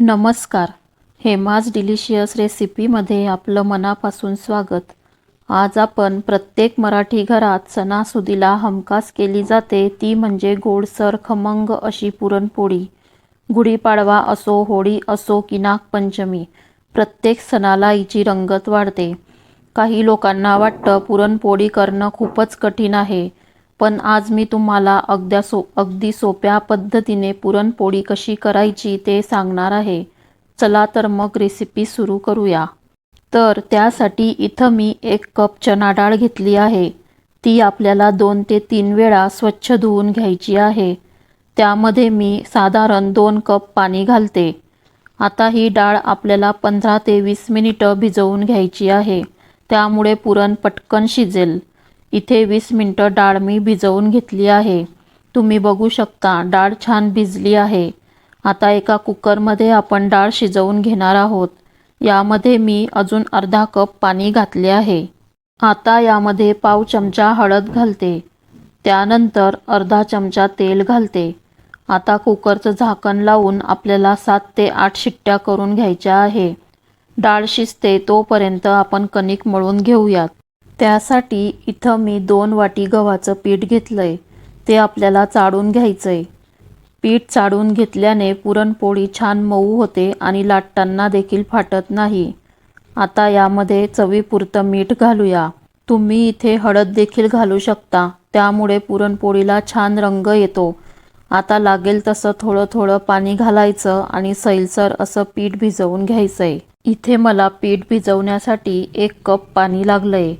नमस्कार. हेमाज डिलिशियस रेसिपीमध्ये आपलं मनापासून स्वागत. आज आपण प्रत्येक मराठी घरात सणासुदीला हमखास केली जाते ती म्हणजे गोडसर खमंग अशी पुरणपोळी. गुढीपाडवा असो होळी असो की नागपंचमी प्रत्येक सणाला हिची रंगत वाढते. काही लोकांना वाटतं पुरणपोळी करणं खूपच कठीण आहे. पण आज मी तुम्हाला अगद्या सो अगदी सोप्या पद्धतीने पुरणपोळी कशी करायची ते सांगणार आहे. चला तर मग रेसिपी सुरू करूया. तर त्यासाठी इथं मी एक कप चना डाळ घेतली आहे. ती आपल्याला दोन ते तीन वेळा स्वच्छ धुवून घ्यायची आहे. त्यामध्ये मी साधारण दोन कप पाणी घालते. आता ही डाळ आपल्याला पंधरा ते वीस मिनिटं भिजवून घ्यायची आहे. त्यामुळे पुरण पटकन शिजेल. इथे वीस मिनटं डाळ मी भिजवून घेतली आहे. तुम्ही बघू शकता डाळ छान भिजली आहे. आता एका कुकरमध्ये आपण डाळ शिजवून घेणार आहोत. यामध्ये मी अजून अर्धा कप पाणी घातले आहे. आता यामध्ये पाव चमचा हळद घालते. त्यानंतर अर्धा चमचा तेल घालते. आता कुकरचं झाकण लावून आपल्याला सात ते आठ शिट्ट्या करून घ्यायच्या आहे. डाळ शिजते तोपर्यंत आपण कणिक मळून घेऊयात. त्यासाठी इथं मी दोन वाटी गव्हाचं पीठ घेतलं आहे ते आपल्याला चाळून घ्यायचं आहे पीठ चाळून घेतल्याने पुरणपोळी छान मऊ होते आणि लाटताना देखील फाटत नाही. आता यामध्ये चवीपुरतं मीठ घालूया. तुम्ही इथे हळद देखील घालू शकता. त्यामुळे पुरणपोळीला छान रंग येतो. आता लागेल तसं थोडं थोडं पाणी घालायचं आणि सैलसर असं पीठ भिजवून घ्यायचं आहे इथे मला पीठ भिजवण्यासाठी एक कप पाणी लागलं आहे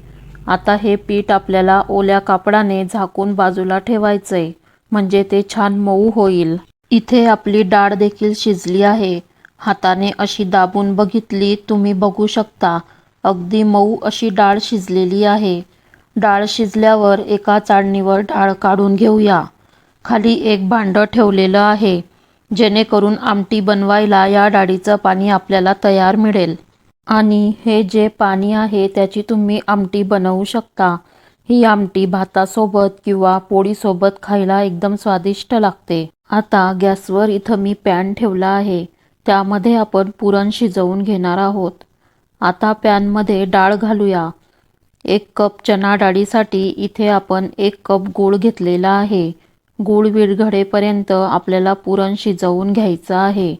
आता हे पीठ आपल्याला ओल्या कापडाने झाकून बाजूला ठेवायचंय म्हणजे ते छान मऊ होईल. इथे आपली डाळ देखील शिजली आहे. हाताने अशी दाबून बघितली तुम्ही बघू शकता. अगदी मऊ अशी डाळ शिजलेली आहे. डाळ शिजल्यावर एका चाळणीवर डाळ काढून घेऊया. खाली एक भांडं ठेवलेलं आहे जेणेकरून आमटी बनवायला या डाळीचं पाणी आपल्याला तयार मिळेल. आणि हे जे पाणी आहे त्याची तुम्ही आमटी बनवू शकता. ही आमटी भातासोबत किंवा पोळीसोबत खायला एकदम स्वादिष्ट लागते. आता गॅसवर इथं मी पॅन ठेवला आहे. त्यामध्ये आपण पुरण शिजवून घेणार आहोत. आता पॅनमध्ये डाळ घालूया. एक कप चना डाळीसाठी इथे आपण एक कप गूळ घेतलेला आहे. गूळ विरघडेपर्यंत आपल्याला पुरण शिजवून घ्यायचं आहे.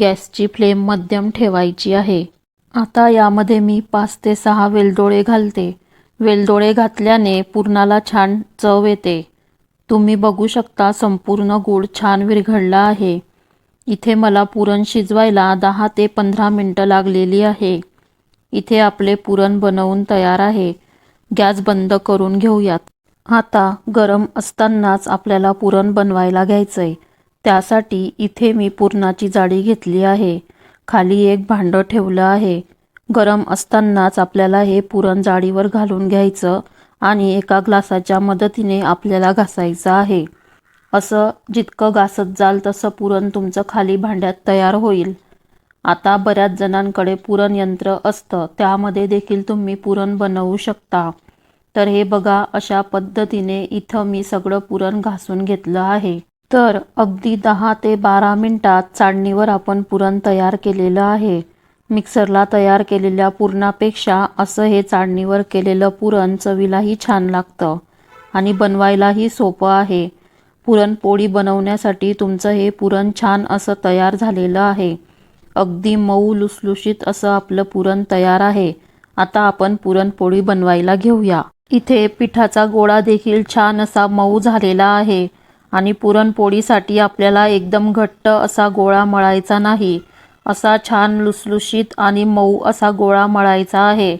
गॅसची फ्लेम मध्यम ठेवायची आहे. आता यामध्ये मी पाच ते सहा वेलदोळे घालते. वेलदोळे घातल्याने पुरणाला छान चव येते. तुम्ही बघू शकता संपूर्ण गूळ छान विरघळला आहे. इथे मला पुरण शिजवायला दहा ते पंधरा मिनटं लागलेली आहे. इथे आपले पुरण बनवून तयार आहे. गॅस बंद करून घेऊयात. आता गरम असतानाच आपल्याला पुरण बनवायला घ्यायचं आहे त्यासाठी इथे मी पुरणाची जाडी घेतली आहे. खाली एक भांडं ठेवलं आहे. गरम असतानाच आपल्याला हे पुरण जाळीवर घालून घ्यायचं आणि एका ग्लासाच्या मदतीने आपल्याला घासायचं आहे. असं जितकं घासत जाल तसं पुरण तुमचं खाली भांड्यात तयार होईल. आता बऱ्याच जणांकडे पुरण यंत्र असतं. त्यामध्ये देखील तुम्ही पुरण बनवू शकता. तर हे बघा अशा पद्धतीने इथं मी सगळं पुरण घासून घेतलं आहे. तर अगदी दहा ते बारा मिनटात चाळणीवर आपण पुरण तयार केलेलं आहे. मिक्सरला तयार केलेल्या पुरणापेक्षा असं हे चाळणीवर केलेलं पुरण चवीलाही छान लागतं आणि बनवायलाही सोपं आहे. पुरणपोळी बनवण्यासाठी तुमचं हे पुरण छान असं तयार झालेलं आहे. अगदी मऊ लुसलुशीत असं आपलं पुरण तयार आहे. आता आपण पुरणपोळी बनवायला घेऊया. इथे पिठाचा गोळा देखील छान असा मऊ झालेला आहे. आणि पुरणपोळीसाठी आपल्याला एकदम घट्ट असा गोळा मळायचा नाही. असा छान लुसलुशीत आणि मऊ असा गोळा मळायचा आहे.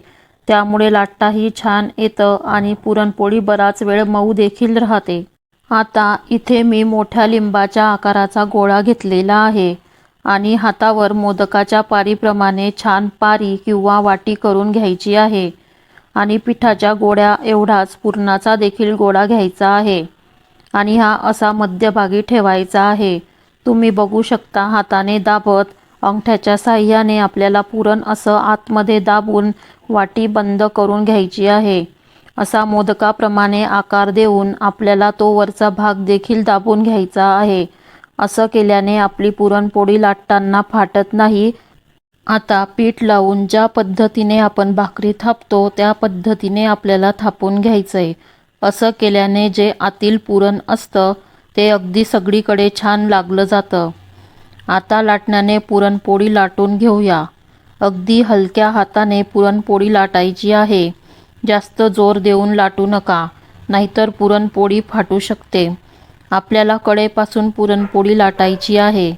त्यामुळे लाटाही छान येतं आणि पुरणपोळी बराच वेळ मऊ देखील राहते. आता इथे मी मोठ्या लिंबाच्या आकाराचा गोळा घेतलेला आहे आणि हातावर मोदकाच्या पारीप्रमाणे छान पारी किंवा वाटी करून घ्यायची आहे. आणि पिठाच्या गोळ्या एवढाच पुरणाचा देखील गोळा घ्यायचा आहे. आणि हा असा मध्यभागी ठेवायचा आहे. तुम्ही बघू शकता हाताने दाबत अंगठ्याच्या साह्याने आपल्याला पुरण असं आतमध्ये दाबून वाटी बंद करून घ्यायची आहे. असा मोदकाप्रमाणे आकार देऊन आपल्याला तो वरचा भाग देखील दाबून घ्यायचा आहे. असं केल्याने आपली पुरणपोळी लाटताना फाटत नाही. आता पीठ लावून ज्या पद्धतीने आपण भाकरी थापतो त्या पद्धतीने आपल्याला थापून घ्यायचं आहे असं केल्याने जे आतील पुरण असतं ते अगदी सगळीकडे छान लागलं जातं. आता लाटण्याने पुरणपोळी लाटून घेऊया. अगदी हलक्या हाताने पुरणपोळी लाटायची आहे. जास्त जोर देऊन लाटू नका नाहीतर पुरणपोळी फाटू शकते. आपल्याला कडेपासून पुरणपोळी लाटायची आहे.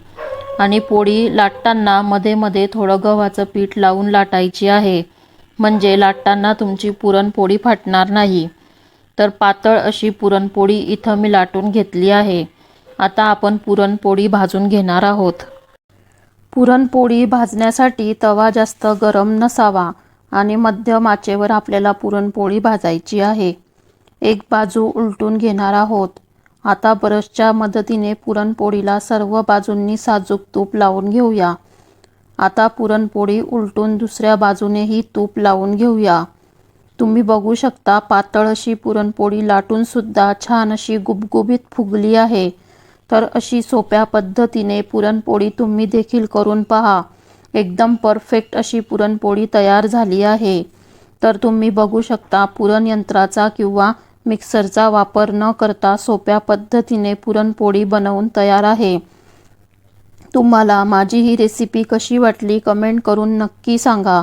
आणि पोळी लाटताना मध्ये मध्ये थोडं गव्हाचं पीठ लावून लाटायची आहे. म्हणजे लाटताना तुमची पुरणपोळी फाटणार नाही. तर पातळ अशी पुरणपोळी इथं मी लाटून घेतली आहे. आता आपण पुरणपोळी भाजून घेणार आहोत. पुरणपोळी भाजण्यासाठी तवा जास्त गरम नसावा आणि मध्यम आचेवर आपल्याला पुरणपोळी भाजायची आहे. एक बाजू उलटून घेणार आहोत. आता ब्रशच्या मदतीने पुरणपोळीला सर्व बाजूंनी साजूक तूप लावून घेऊया. आता पुरणपोळी उलटून दुसऱ्या बाजूनेही तूप लावून घेऊया. तुम्ही बघू शकता पातळ अशी पुरणपोळी लाटूनसुद्धा छान अशी गुबगुबीत फुगली आहे. तर अशी सोप्या पद्धतीने पुरणपोळी तुम्ही देखील करून पहा. एकदम परफेक्ट अशी पुरणपोळी तयार झाली आहे. तर तुम्ही बघू शकता पुरण यंत्राचा किंवा मिक्सरचा वापर न करता सोप्या पद्धतीने पुरणपोळी बनवून तयार आहे. तुम्हाला माझी ही रेसिपी कशी वाटली कमेंट करून नक्की सांगा.